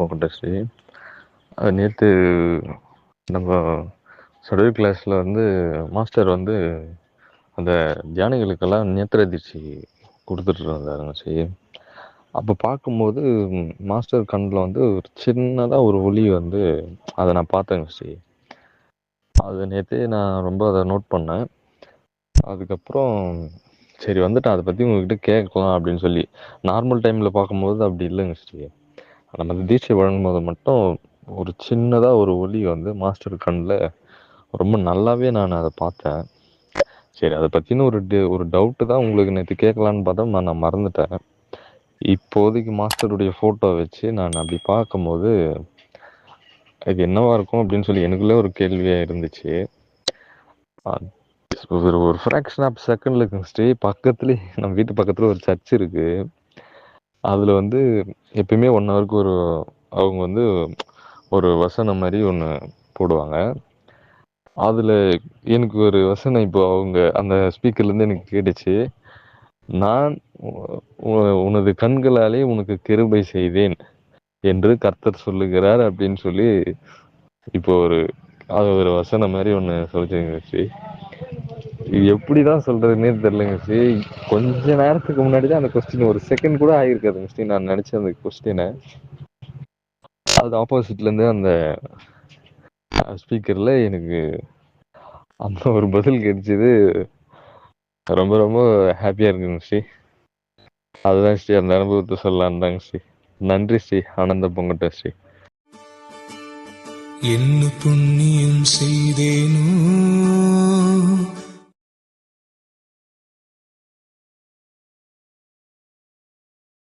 போகட்டும் ஸ்ரீ. அது நேற்று நம்ம சர்வே கிளாஸில் வந்து மாஸ்டர் வந்து அந்த தியானிகளுக்கெல்லாம் நேத்திர தீட்சி கொடுத்துட்டு இருந்தாருங்க ஸ்ரீ. அப்போ பார்க்கும்போது மாஸ்டர் கண்ணில் வந்து ஒரு சின்னதாக ஒரு ஒளி வந்து அதை நான் பார்த்தேங்க ஸ்ரீ. அது நேற்று நான் ரொம்ப அதை நோட் பண்ணேன். அதுக்கப்புறம் சரி வந்துட்டு அதை பற்றி உங்ககிட்ட கேட்கலாம் அப்படின்னு சொல்லி. நார்மல் டைமில் பார்க்கும்போது அப்படி இல்லைங்க ஸ்ரீ. நம்ம அந்த தீட்சை வழங்கும் போது மட்டும் ஒரு சின்னதாக ஒரு ஒளி வந்து மாஸ்டர் கண்ணில் ரொம்ப நல்லாவே நான் அதை பார்த்தேன். சரி அதை பற்றின ஒரு டி ஒரு டவுட்டு தான் உங்களுக்கு நேற்று கேட்கலான்னு பார்த்தா நான் நான் மறந்துட்டேன். இப்போதைக்கு மாஸ்டருடைய ஃபோட்டோ வச்சு நான் அப்படி பார்க்கும்போது இது என்னவா இருக்கும் அப்படின்னு சொல்லி எனக்குள்ளே ஒரு கேள்வியாக இருந்துச்சு. ஒரு ஒரு ஃப்ராக்ஷன் ஆஃப் செகண்ட்ல ஸ்டே பக்கத்துலேயே நம்ம வீட்டு பக்கத்தில் ஒரு சர்ச் இருக்குது அதில் வந்து எப்பயுமே ஒன் ஹவருக்கு ஒரு அவங்க வந்து ஒரு வசனம் மாதிரி ஒன்று போடுவாங்க. அதில் எனக்கு ஒரு வசனம் இப்போ அவங்க அந்த ஸ்பீக்கர்லேருந்து எனக்கு கேட்டுச்சு. நான் உ- உனது கண்களாலே உனக்கு கிருபை செய்தேன் என்று கர்த்தர் சொல்லுகிறார் அப்படின்னு சொல்லி இப்போ ஒரு அது ஒரு வசனம் மாதிரி ஒன்று சொல்லிச்சு எப்படி தான் சொல்கிறதுனே தெரிலங்க ஸ்ரீ கொஞ்ச நேரத்துக்கு முன்னாடி தான் அந்த கொஸ்டின் ஒரு செகண்ட் கூட ஆகிருக்காதுங்க ஸ்ரீ நான் நினச்ச அந்த கொஸ்டினை அது ஆப்போசிட்லேருந்து அந்த ஸ்பீக்கரில் எனக்கு அந்த ஒரு பதில் கிடைச்சது. ரொம்ப ரொம்ப ஹாப்பியாக இருக்குங்க ஸ்ரீ அதுதான் ஸ்ரீ அந்த அனுபவத்தை சொல்லலான்னு தாங்க ஸ்ரீ நன்றி ஸ்ரீ ஆனந்த பொங்கட்ட ஸ்ரீ என்ன புண்ணியம் செய்தேனோ